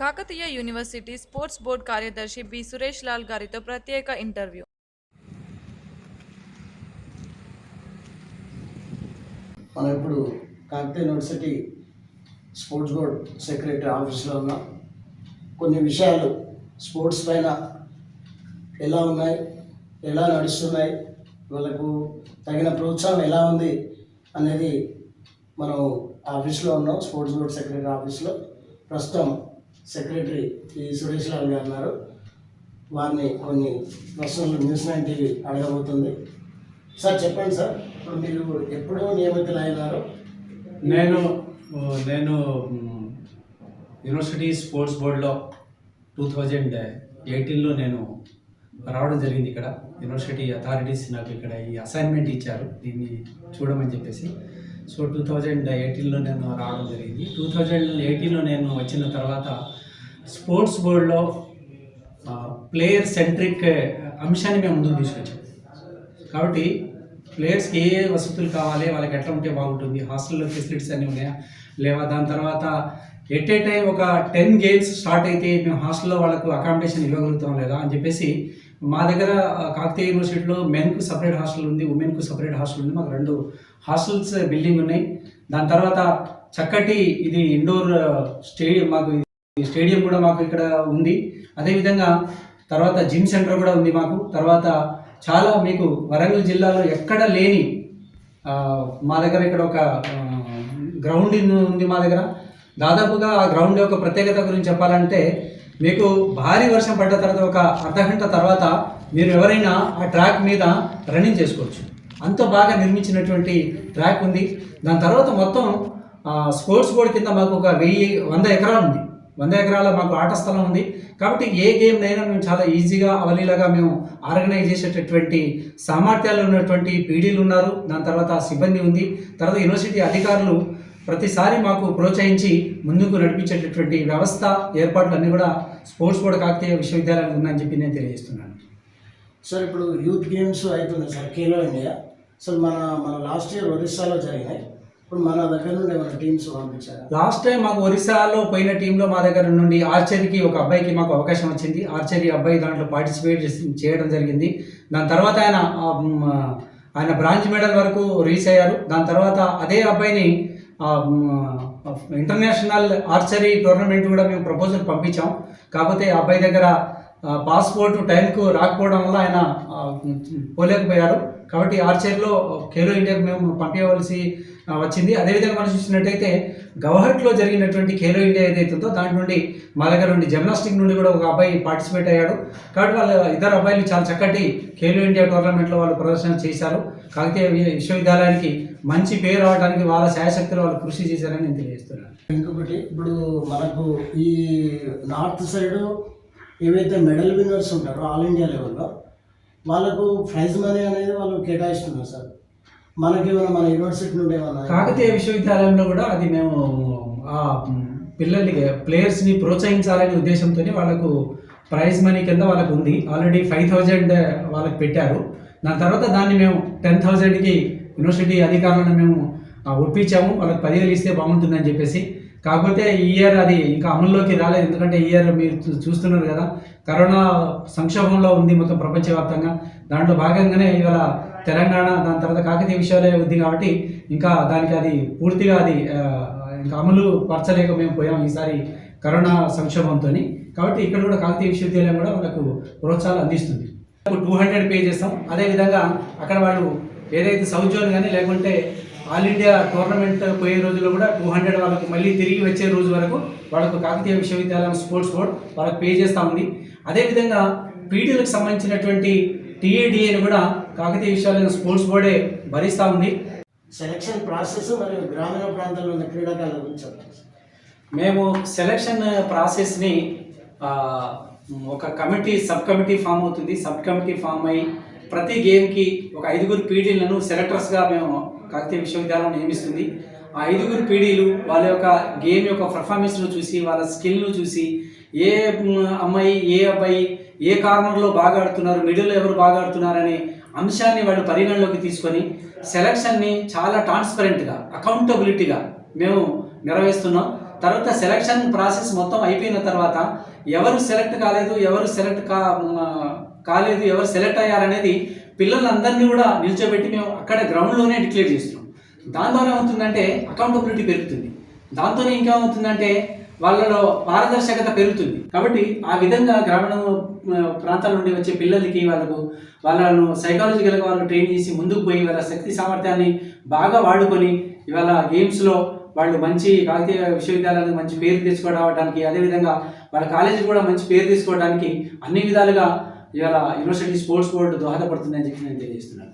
Kakatiya university sports board కార్యదర్శి B. Suresh Lal గారితో ప్రత్యేక ఇంటర్వ్యూ. మనం ఇప్పుడు Kakatiya university sports board secretary ఆఫీస్లో ఉన్నాం. కొన్ని విషయాలు స్పోర్ట్స్ పైన ఎలా ఉన్నాయి ఎలా నడుస్తున్నాయి వాళ్ళకు తగిన ప్రోత్సాహం ఎలా ఉంది అనేది మనం ఆఫీస్లో ఉన్నాం స్పోర్ట్స్ బోర్డ్ సెక్రటరీ ఆఫీస్లో. ప్రస్తుతం సెక్రటరీ ఈ సురేష్ లాల్ గారు ఉన్నారు వారిని కొన్ని ప్రశ్నలు న్యూస్ నైన్ టీవీ అడగబోతుంది. సార్ చెప్పండి సార్. ఇప్పుడు మీరు ఎప్పుడు నియమితులు అయినారు? నేను నేను యూనివర్సిటీ స్పోర్ట్స్ బోర్డులో టూ థౌజండ్ ఎయిటీన్లో నేను రావడం జరిగింది ఇక్కడ. యూనివర్సిటీ అథారిటీస్ నాకు ఇక్కడ ఈ అసైన్మెంట్ ఇచ్చారు. దీన్ని చూడమని చెప్పేసి. సో టూ థౌజండ్ ఎయిటీన్లో నేను రావడం జరిగింది. టూ థౌజండ్ ఎయిటీన్లో నేను వచ్చిన తర్వాత స్పోర్ట్స్ బోర్డులో ప్లేయర్ సెంట్రిక్ అంశాన్ని మేము ముందుకు తీసుకొచ్చాం. కాబట్టి ప్లేయర్స్కి ఏ ఏ వసతులు కావాలి వాళ్ళకి ఎట్లా ఉంటే బాగుంటుంది హాస్టల్లో ఫెసిలిటీస్ అన్నీ ఉన్నాయా లేవా? దాని తర్వాత ఎట్ ఏ టైం ఒక టెన్ గేమ్స్ స్టార్ట్ అయితే మేము హాస్టల్లో వాళ్ళకు అకామిడేషన్ ఇవ్వగలుగుతాం లేదా అని చెప్పేసి మా దగ్గర కాకతీయ యూనివర్సిటీలో మెన్కు సపరేట్ హాస్టల్ ఉంది ఉమెన్కు సపరేట్ హాస్టల్ ఉంది మాకు రెండు హాస్టల్స్ బిల్డింగ్ ఉన్నాయి. దాని తర్వాత చక్కటి ఇది ఇండోర్ స్టేడియం మాకు స్టేడియం కూడా మాకు ఇక్కడ ఉంది. అదేవిధంగా తర్వాత జిమ్ సెంటర్ కూడా ఉంది మాకు. తర్వాత చాలా మీకు వరంగల్ జిల్లాలో ఎక్కడ లేని మా దగ్గర ఇక్కడ ఒక గ్రౌండ్ ఉంది మా దగ్గర. దాదాపుగా ఆ గ్రౌండ్ యొక్క ప్రత్యేకత గురించి చెప్పాలంటే మీకు భారీ వర్షం పడ్డ తర్వాత ఒక అర్ధగంట తర్వాత మీరు ఎవరైనా ఆ ట్రాక్ మీద రన్నింగ్ చేసుకోవచ్చు. అంత బాగా నిర్మించినటువంటి ట్రాక్ ఉంది. దాని తర్వాత మొత్తం స్పోర్ట్స్ బోర్డు కింద మాకు ఒక వెయ్యి వంద ఎకరాలు ఉంది. వంద ఎకరాల మాకు ఆట స్థలం ఉంది. కాబట్టి ఏ గేమ్ అయినా మేము చాలా ఈజీగా అవలీలాగా మేము ఆర్గనైజ్ చేసేటటువంటి సామర్థ్యాలు ఉన్నటువంటి పీడీలు ఉన్నారు. దాని తర్వాత సిబ్బంది ఉంది. తర్వాత యూనివర్సిటీ అధికారులు ప్రతిసారి మాకు ప్రోత్సహించి ముందుకు నడిపించేటటువంటి వ్యవస్థ ఏర్పాట్లు అన్నీ కూడా స్పోర్ట్స్ బోర్డు కాకతీయ విశ్వవిద్యాలయాలు ఉన్నాయని చెప్పి నేను తెలియజేస్తున్నాను. సార్ ఇప్పుడు యూత్ గేమ్స్ అవుతున్నాయి సార్ ఖేలో ఇండియా. అసలు మన మన లాస్ట్ ఇయర్ ఒరిస్సాలో జరిగినాయి. ఇప్పుడు మన దగ్గర నుండి ఏమైనా టీమ్స్ పంపించారా? లాస్ట్ టైం మాకు ఒరిస్సాలో పోయిన టీంలో మా దగ్గర నుండి ఆర్చరీకి ఒక అబ్బాయికి మాకు అవకాశం వచ్చింది. ఆర్చరీ అబ్బాయి దాంట్లో పార్టిసిపేట్ చేసి- చేయడం జరిగింది. దాని తర్వాత ఆయన ఆయన బ్రాంచ్ మెడల్ వరకు రీచ్ అయ్యారు. దాని తర్వాత అదే అబ్బాయిని ఇంటర్నేషనల్ ఆర్చరీ టోర్నమెంట్ కూడా మేము ప్రపోజల్ పంపించాం. కాకపోతే ఆ అబ్బాయి దగ్గర పాస్పోర్ట్ టైంకు రాకపోవడం వల్ల ఆయన పోలేకపోయారు. కాబట్టి ఆర్చరీలో ఖేలో ఇండియాకు మేము పంపించవలసి వచ్చింది. అదేవిధంగా మనం చూసినట్టయితే గౌహట్లో జరిగినటువంటి ఖేలో ఇండియా ఏదైతుందో ఉందో దాని నుండి మా దగ్గర నుండి జిమ్నాస్టిక్ నుండి కూడా ఒక అబ్బాయి పార్టిసిపేట్ అయ్యాడు. కాబట్టి వాళ్ళ ఇద్దరు అబ్బాయిలు చాలా చక్కటి ఖేలో ఇండియా టోర్నమెంట్లో వాళ్ళు ప్రదర్శన చేశారు. కాకపోతే విశ్వవిద్యాలయానికి మంచి పేరు రావడానికి వాళ్ళ శాయశక్తులు వాళ్ళు కృషి చేశారని నేను తెలియజేస్తున్నాను. ఇంకొకటి ఇప్పుడు మనకు ఈ నార్త్ సైడ్ ఏవైతే మెడల్ విన్నర్స్ ఉంటారో ఆల్ ఇండియా లెవెల్లో వాళ్ళకు ప్రైజ్ మనీ అనేది వాళ్ళు కేటాయిస్తున్నారు సార్. మనకి మన యూనివర్సిటీ నుండి ఏమన్నా కాకతీయ విశ్వవిద్యాలయంలో కూడా అది మేము ఆ పిల్లలకి ప్లేయర్స్ని ప్రోత్సహించాలనే ఉద్దేశంతోనే వాళ్ళకు ప్రైజ్ మనీ కింద వాళ్ళకు ఉంది. ఆల్రెడీ ఫైవ్ థౌజండ్ వాళ్ళకి పెట్టారు. దాని తర్వాత దాన్ని మేము టెన్ థౌజండ్కి యూనివర్సిటీ అధికారులను మేము ఒప్పించాము. వాళ్ళకి పదివేలు ఇస్తే బాగుంటుందని చెప్పేసి. కాకపోతే ఈ ఇయర్ అది ఇంకా అమల్లోకి రాలేదు. ఎందుకంటే ఈ ఇయర్ మీరు చూ- చూస్తున్నారు కదా. కరోనా సంక్షోభంలో ఉంది మొత్తం ప్రపంచవ్యాప్తంగా. దాంట్లో భాగంగానే ఇవాళ తెలంగాణ దాని తర్వాత కాకతీయ విశ్వవిద్యాలయం ఉంది కాబట్టి ఇంకా దానికి అది పూర్తిగా అది ఇంకా అమలు పరచలేక మేము పోయాం ఈసారి కరోనా సంక్షోభంతో కాబట్టి ఇక్కడ కూడా కాకతీయ విశ్వవిద్యాలయం కూడా వాళ్ళకు ప్రోత్సాహాలు అందిస్తుంది. టూ హండ్రెడ్ పే చేస్తాం అదేవిధంగా అక్కడ వాళ్ళు ఏదైతే సౌత్ జోన్ కానీ లేకుంటే ఆల్ ఇండియా టోర్నమెంట్ పోయే రోజుల్లో కూడా టూ హండ్రెడ్ వాళ్ళకు మళ్ళీ తిరిగి వచ్చే రోజు వరకు వాళ్ళకు కాకతీయ విశ్వవిద్యాలయం స్పోర్ట్స్ బోర్డ్ వాళ్ళకి పే చేస్తూ ఉంది. అదేవిధంగా పీటీలకు సంబంధించినటువంటి టీఏడిఏని కూడా కాకతీయ విశ్వవిద్యాలయం స్పోర్ట్స్ బోర్డే భరిస్తూ ఉంది. సెలక్షన్ ప్రాసెస్ మరియు గ్రామీణ ప్రాంతాల్లో ఉన్న క్రీడాకారుల గురించి. మేము సెలక్షన్ ప్రాసెస్ని ఒక కమిటీ సబ్ కమిటీ ఫామ్ అవుతుంది. సబ్ కమిటీ ఫామ్ అయ్యి ప్రతి గేమ్కి ఒక ఐదుగురు పీడీలను సెలెక్టర్స్గా మేము కాకతీయ విశ్వవిద్యాలయం నియమిస్తుంది. ఐదుగురు పీడీలు వాళ్ళ యొక్క గేమ్ యొక్క పర్ఫార్మెన్స్ను చూసి వాళ్ళ స్కిల్ను చూసి ఏ అమ్మాయి ఏ అబ్బాయి ఏ కార్నర్లో బాగా ఆడుతున్నారు మిడిల్లో ఎవరు బాగా ఆడుతున్నారనే అంశాన్ని వాళ్ళు పరిగణలోకి తీసుకొని సెలక్షన్ని చాలా ట్రాన్స్పరెంట్గా అకౌంటబిలిటీగా మేము నిర్వహిస్తున్నాం. తర్వాత సెలక్షన్ ప్రాసెస్ మొత్తం అయిపోయిన తర్వాత ఎవరు సెలెక్ట్ కాలేదు ఎవరు సెలెక్ట్ కా కాలేదు ఎవరు సెలెక్ట్ అయ్యారనేది పిల్లలందరినీ కూడా నిల్చోబెట్టి మేము అక్కడ గ్రౌండ్లోనే డిక్లేర్ చేస్తున్నాం. దాని ద్వారా ఏమవుతుందంటే అకౌంటబిలిటీ పెరుగుతుంది. దాంతోనే ఇంకా ఏమవుతుందంటే వాళ్ళలో పారదర్శకత పెరుగుతుంది. కాబట్టి ఆ విధంగా గ్రామీణ ప్రాంతాల నుండి వచ్చే పిల్లలకి వాళ్ళకు వాళ్ళను సైకాలజికల్గా వాళ్ళు ట్రైన్ చేసి ముందుకు పోయి వాళ్ళ శక్తి సామర్థ్యాన్ని బాగా వాడుకొని ఇవాళ గేమ్స్లో వాళ్ళు మంచి కాకతీయ విశ్వవిద్యాలయాలకు మంచి పేరు తెచ్చుకోవడానికి అదేవిధంగా వాళ్ళ కాలేజీ కూడా మంచి పేరు తీసుకోవడానికి అన్ని విధాలుగా ఇవాళ యూనివర్సిటీ స్పోర్ట్స్ బోర్డు దోహదపడుతుందని చెప్పి నేను తెలియజేస్తున్నాను.